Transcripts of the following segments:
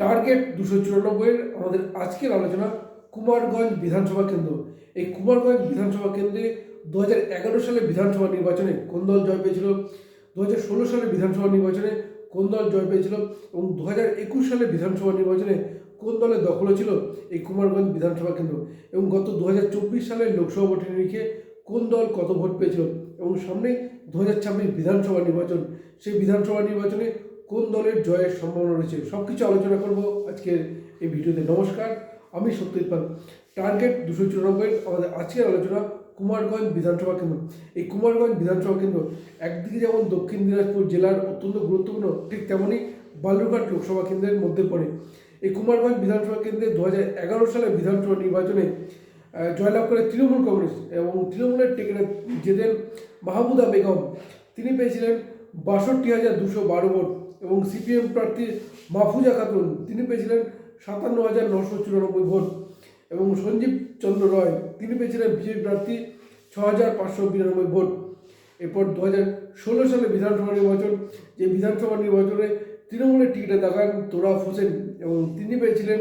Target দুশো চুরানব্বইয়ের আমাদের আজকের আলোচনা কুমারগঞ্জ বিধানসভা কেন্দ্র। এই কুমারগঞ্জ বিধানসভা কেন্দ্রে দু হাজার এগারো সালে বিধানসভা নির্বাচনে কোন দল জয় পেয়েছিল? দু হাজার ষোলো সালে বিধানসভা নির্বাচনে কোন দল জয় পেয়েছিল? এবং দু হাজার একুশ সালে বিধানসভা নির্বাচনে কোন দলের দখল ছিল এই কুমারগঞ্জ বিধানসভা কেন্দ্র। এবং গত দু হাজার চব্বিশ সালের লোকসভা ভোটের নিরিখে কোন দল কত ভোট পেয়েছিল? এবং সামনে দু হাজার ছাব্বিশ বিধানসভা নির্বাচন। সেই বিধানসভা নির্বাচনে কোন দলের জয়ের সম্ভাবনা রয়েছে সব কিছু আলোচনা করব আজকের এই ভিডিওতে। নমস্কার, আমি সত্যজিৎ পাল। টার্গেট দুশো চুরানব্বই, আমাদের আজকের আলোচনা কুমারগঞ্জ বিধানসভা কেন্দ্র। এই কুমারগঞ্জ বিধানসভা কেন্দ্র একদিকে যেমন দক্ষিণ দিনাজপুর জেলার অত্যন্ত গুরুত্বপূর্ণ, ঠিক তেমনই বালুরঘাট লোকসভা কেন্দ্রের মধ্যে পড়ে। এই কুমারগঞ্জ বিধানসভা কেন্দ্রে দু হাজার এগারো সালে বিধানসভা নির্বাচনে জয়লাভ করে তৃণমূল কংগ্রেস এবং তৃণমূলের টিকিটে জেতেন মাহমুদা বেগম, তিনি পেয়েছিলেন বাষট্টি হাজার দুশো বারো ভোট। এবং সিপিএম প্রার্থী মাহফুজা খাতুন, তিনি পেয়েছিলেন সাতান্ন হাজার নশো চুরানব্বই ভোট এবং সঞ্জীব চন্দ্র রয়, তিনি পেয়েছিলেন বিজেপি প্রার্থী ছ হাজার পাঁচশো বিরানব্বই ভোট। এরপর দু হাজার ষোলো সালে বিধানসভা নির্বাচন, যে বিধানসভা নির্বাচনে তৃণমূলের টিকিটে দেখান তোরাফ হোসেন এবং তিনি পেয়েছিলেন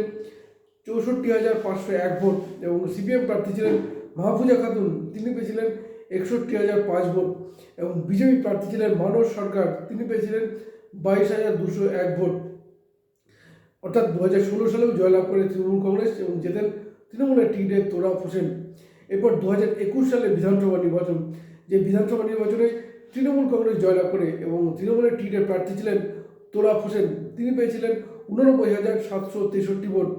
চৌষট্টি হাজার পাঁচশো এক ভোট এবং সিপিএম প্রার্থী ছিলেন মাহফুজা খাতুন, তিনি পেয়েছিলেন একষট্টি হাজার পাঁচ ভোট এবং বিজেপি প্রার্থী ছিলেন মানস সরকার, তিনি পেয়েছিলেন বাইশ হাজার দুশো এক ভোট। অর্থাৎ দু হাজার ষোলো সালেও জয়লাভ করে তৃণমূল কংগ্রেস এবং জেতেন তৃণমূলের টিকিটে তোরাফ হোসেন। এরপর দু হাজার একুশ সালে বিধানসভা নির্বাচন, যে বিধানসভা নির্বাচনে তৃণমূল কংগ্রেস জয়লাভ করে এবং তৃণমূলের টিকিটের প্রার্থী ছিলেন তোরাফ হোসেন, তিনি পেয়েছিলেন উননব্বই হাজার সাতশো তেষট্টি ভোট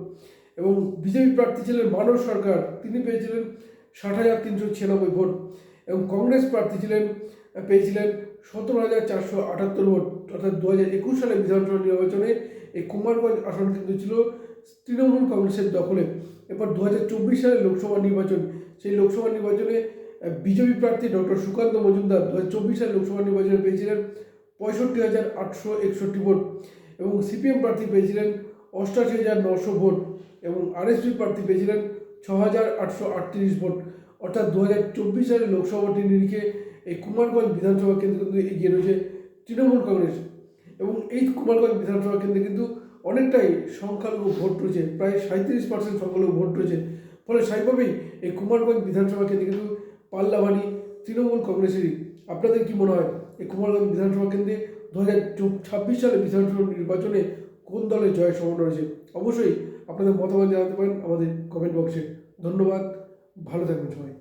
এবং বিজেপি প্রার্থী ছিলেন মানস সরকার, তিনি পেয়েছিলেন ষাট হাজার তিনশো ছিয়ানব্বই ভোট এবং কংগ্রেস প্রার্থী ছিলেন, পেয়েছিলেন সতেরো হাজার চারশো আটাত্তর ভোট, অর্থাৎ দু হাজার একুশ সালে বিধানসভা নির্বাচনে এই কুমারগঞ্জ আসন কিন্তু ছিল তৃণমূল কংগ্রেসের দখলে। এরপর দু হাজার চব্বিশ সালে লোকসভা নির্বাচন, সেই লোকসভা নির্বাচনে বিজেপি প্রার্থী ডক্টর সুকান্ত মজুমদার দু হাজার চব্বিশ সালে লোকসভা নির্বাচনে পেয়েছিলেন পঁয়ষট্টি হাজার আটশো একষট্টি ভোট এবং সিপিএম প্রার্থী পেয়েছিলেন অষ্টাশি হাজার নশো ভোট এবং আরএসপি প্রার্থী পেয়েছিলেন ছ হাজার আটশো আটত্রিশ ভোট। অর্থাৎ দু হাজার চব্বিশ সালের লোকসভাটি নিরিখে এই কুমারগঞ্জ বিধানসভা কেন্দ্র কিন্তু এগিয়ে রয়েছে তৃণমূল কংগ্রেস। এবং এই কুমারগঞ্জ বিধানসভা কেন্দ্রে কিন্তু অনেকটাই সংখ্যালঘু ভোট রয়েছে, প্রায় সাঁত্রিশ পার্সেন্ট সংখ্যালঘু ভোট রয়েছে। ফলে স্বাভাবিকভাবেই এই কুমারগঞ্জ বিধানসভা কেন্দ্রে কিন্তু পাল্লাভানি তৃণমূল কংগ্রেসেরই। আপনাদের কি মনে হয়, এই কুমারগঞ্জ বিধানসভা কেন্দ্রে দু হাজার ছাব্বিশ সালে বিধানসভা নির্বাচনে কোন দলের জয়ের সম্ভাবনা রয়েছে? অবশ্যই আপনাদের মতামত জানাতে পারেন আমাদের কমেন্ট বক্সে ধন্যবাদ, ভালো থাকবেন সবাই।